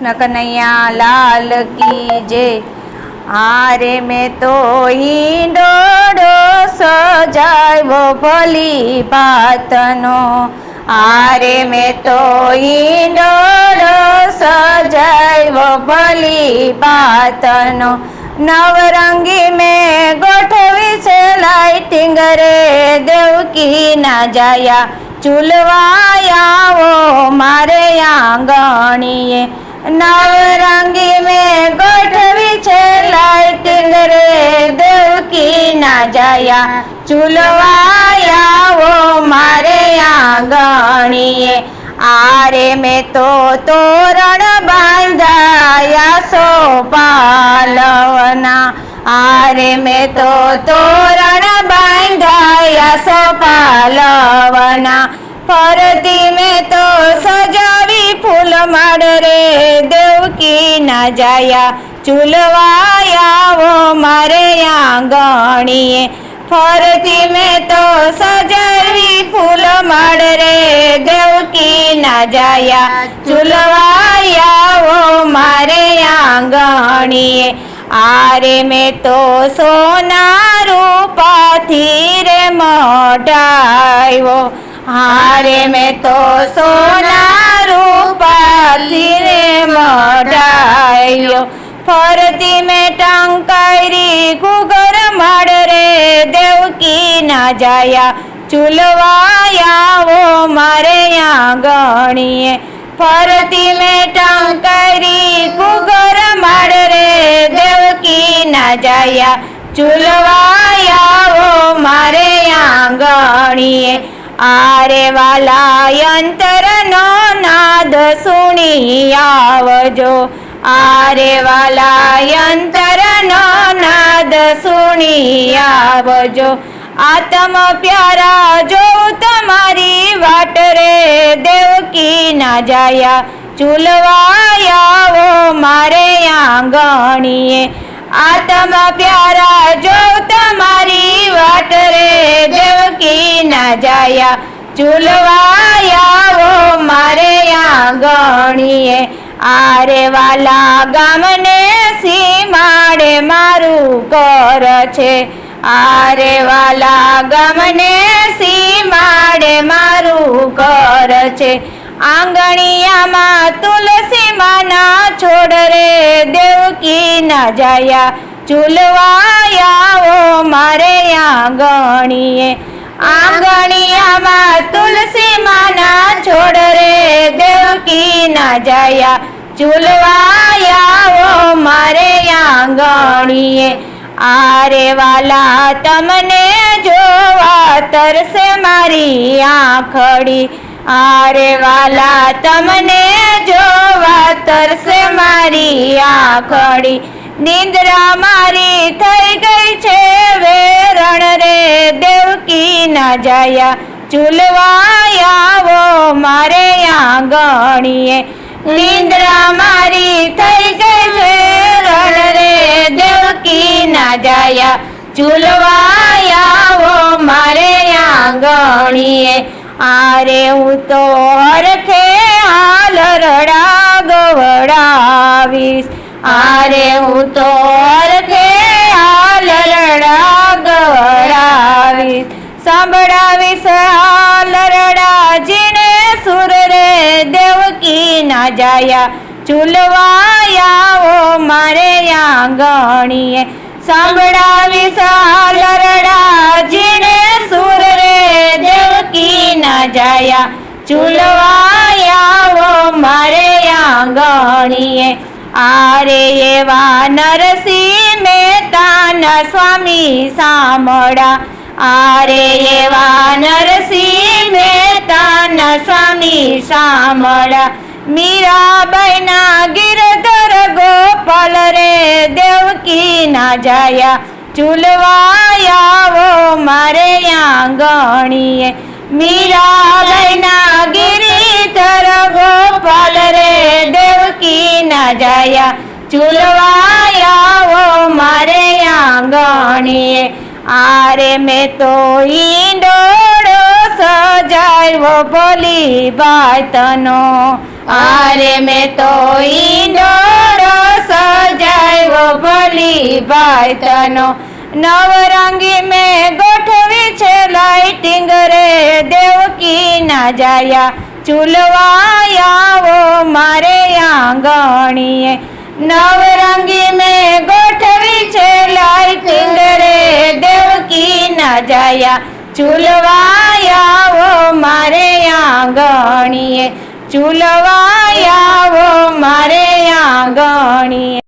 કનૈયા લાલ કી જે. હારે મેં તો ઈંડોડો સજાવ્યો ભલી ભાતનો. હારે મેં તો ઈંડોડો સજાવ્યો ભલી ભાતનો. નવરંગી મેં ગોઠવી છે લાઇટિંગ રે દેવકી ના જાયા. ચૂલવાયાવો મારે આંગણીએ. નવરંગી મેં ગોઠવી છે લાઇટિંગ રે દેવકી ના જાયા. ચૂલવાયાવો મારે આંગણીએ. આરે મેં તો તોરણ બાંધાયા સો પાલવના. આરે મેં તો તોરણ બાંધાયા સો પાલવના. ફરતી મેં તો ફૂલ માડ રે દેવકી ના જાયા ચૂલવાયાવો મારે આંગણીએ ફરતી મેં તો સજાવી ફૂલ માડ રે દેવકી ના જાયા ચૂલવાયાવો મારે આંગણીએ આરે મેં તો સોના રૂપાથી રે મોઢાયો હારે મેં તો સોના રૂપાથી રે મોઢાયો ફરતી મેં ટંકારી ગુગર માડ રે દેવકી ના જાયા ચૂલવાયાવો મારે આંગણીએ ફરતી મેં ટંકારી ગુગર માડ રે દેવકી ના જાયા ચૂલવાયાવો મારે આંગણીએ આરે વાલા યંતરનો નાદ સુણી આવજો. આરે વાલા યંતરનો નાદ સુણી આવજો. આતમ પ્યારા જો તમારી વાટ રે દેવકી ના જાયા. ચૂલવાયાવો મારે આંગણીએ. આતમ પ્યારા જો તમારી વાત રે, દેવકી ના જાયા ચૂલવાયાવો મારે આંગણીએ. આરે વાલા ગામને સીમાડે મારું કર છે. આરે વાલા ગામને સીમાડે મારું કર છે. આંગણિયામાં તુલસી માના છોડ ના જાયા. ચૂલવાયાવો મારે આંગણીએ આંગણિયામાં તુલસી માના છોડ રે, દેવકી ના જાયા. ચૂલવાયાવો મારે આંગણીએ આરે વાલા તમને જોવા તરસે મારી આંખડી. આરે વાલા, તમને જોવા તરસે મારી આખડી. નિંદ્રા મારી થઈ ગઈ છે, વેરણ રે દેવકી ના જાયા. ચૂલવાયાવો મારે આંગણીએ. નિંદ્રા મારી થઈ ગઈ છે રણ રે દેવકી ના જાયા. ચૂલવાયાવો મારે આંગણીએ. આરે હું તો હરખે હાલ રડા ગવડાવીશ આરે હું તો હરખે હાલ રડા ગવડાવીશ સાંભળાવીશ હાલ રડાજીને સુર રે દેવકી ના જાયા. ચૂલવાયાવો મારે આંગણીએ સાંભળાવીશ હાલ રડાજીને સુર રે દેવકી ના જાયા ચૂલવાયાવો મારે આંગણીએ આરે એવા નરસિંહ મહેતાના સ્વામી સાંભળા આરે એવા નરસિંહ મહેતાના સ્વામી સાંભળા મીરાબાઈના ગિરધર ગોપાલ રે દેવકી ના જાયા ચૂલવાયાવો મારે આંગણીએ મીરાબાઈના ગિરીધર ગોપાલ રે દેવકી ના જાયા. ચૂલવાયા ઓ મારે આંગણીએ. આરે મેં તો ઈંડોડો સજાયો ભોલી બાય તનો આરે મેં તો ઈંડોળો સજાયો ભોલી બાય તનો નવરંગી મેં ગોઠવી છે લાઇટિંગ રે દેવકી ના જાયા. ચૂલવાયાવો મારે આંગણીએ. નવરંગી મેં ગોઠવી છે લાઇટિંગ રે દેવકી ના જાયા. ચૂલવાયાવો મારે આંગણીએ. ચૂલવાયાવો મારે આંગણીએ.